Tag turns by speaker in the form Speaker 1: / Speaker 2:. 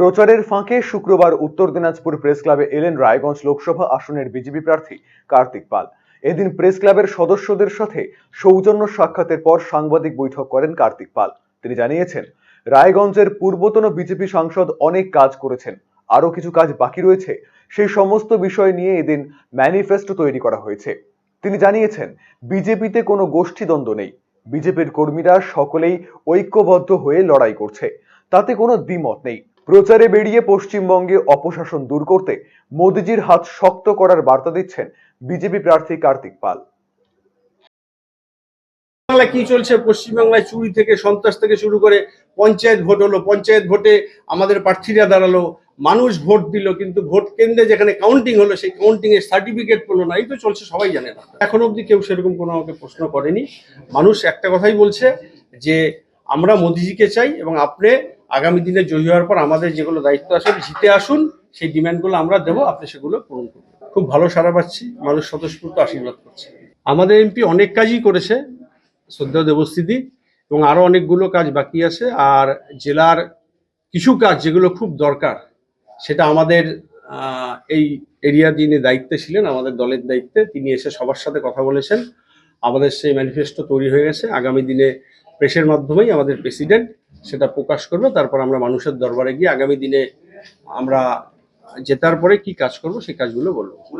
Speaker 1: প্রচারের ফাঁকে শুক্রবার উত্তর দিনাজপুর প্রেস ক্লাবে এলেন রায়গঞ্জ লোকসভা আসনের বিজেপি প্রার্থী কার্তিক পাল। এদিন প্রেস ক্লাবের সদস্যদের সাথে সৌজন্য সাক্ষাতের পর সাংবাদিক বৈঠক করেন কার্তিক পাল। তিনি জানিয়েছেন, রায়গঞ্জের পূর্বতন বিজেপি সাংসদ অনেক কাজ করেছেন, আরও কিছু কাজ বাকি রয়েছে, সেই সমস্ত বিষয় নিয়ে এদিন ম্যানিফেস্টো তৈরি করা হয়েছে। তিনি জানিয়েছেন, বিজেপিতে কোনো গোষ্ঠীদ্বন্দ্ব নেই, বিজেপির কর্মীরা সকলেই ঐক্যবদ্ধ হয়ে লড়াই করছে, তাতে কোনো দ্বিমত নেই। প্রচারে বেরিয়ে পশ্চিমবঙ্গে অপশাসন দূর করতে মোদিজির হাত শক্ত করার বার্তা দিচ্ছেন বিজেপি প্রার্থী কার্তিক পাল।
Speaker 2: বাংলায় কি চলছে? পশ্চিমবাংলায় চুরি থেকে সন্ত্রাস থেকে শুরু করে পঞ্চায়েত ভোট হলো, পঞ্চায়েত ভোটে আমাদের প্রার্থীরা দাঁড়াল, মানুষ ভোট দিল, কিন্তু ভোট কেন্দ্রে যেখানে কাউন্টিং হলো, সেই কাউন্টিং এর সার্টিফিকেট পেল না। এই তো চলছে, সবাই জানে না। এখন অবধি কেউ সেরকম কোনো আমাকে প্রশ্ন করেনি। মানুষ একটা কথাই বলছে যে, আমরা মোদিজিকে চাই এবং আপনি আগামী দিনে জয়ী হওয়ার পর আমাদের যেগুলো দায়িত্ব আছে, জিতে আসুন। সেই ডিমান্ডগুলো আমরা দেবো, আপনি সেগুলো পূরণ করুন। খুব ভালো সারা পাচ্ছি, মানুষ স্বতঃস্ফূর্ত আশীর্বাদ করছে। আমাদের এমপি অনেক কাজই করেছে শ্রদ্ধা দেবস্থিতি এবং আরও অনেকগুলো কাজ বাকি আছে, আর জেলার কিছু কাজ যেগুলো খুব দরকার, সেটা আমাদের এই এরিয়া যিনি দায়িত্বে ছিলেন, আমাদের দলের দায়িত্বে, তিনি এসে সবার সাথে কথা বলেছেন। আমাদের সেই ম্যানিফেস্টো তৈরি হয়ে গেছে। আগামী দিনে প্রেসের মাধ্যমেই আমাদের প্রেসিডেন্ট সেটা প্রকাশ করবে, তারপর আমরা মানুষের দরবারে গিয়ে আগামী দিনে আমরা জেতার পরে কি কাজ করব, সেই কাজগুলো বলব।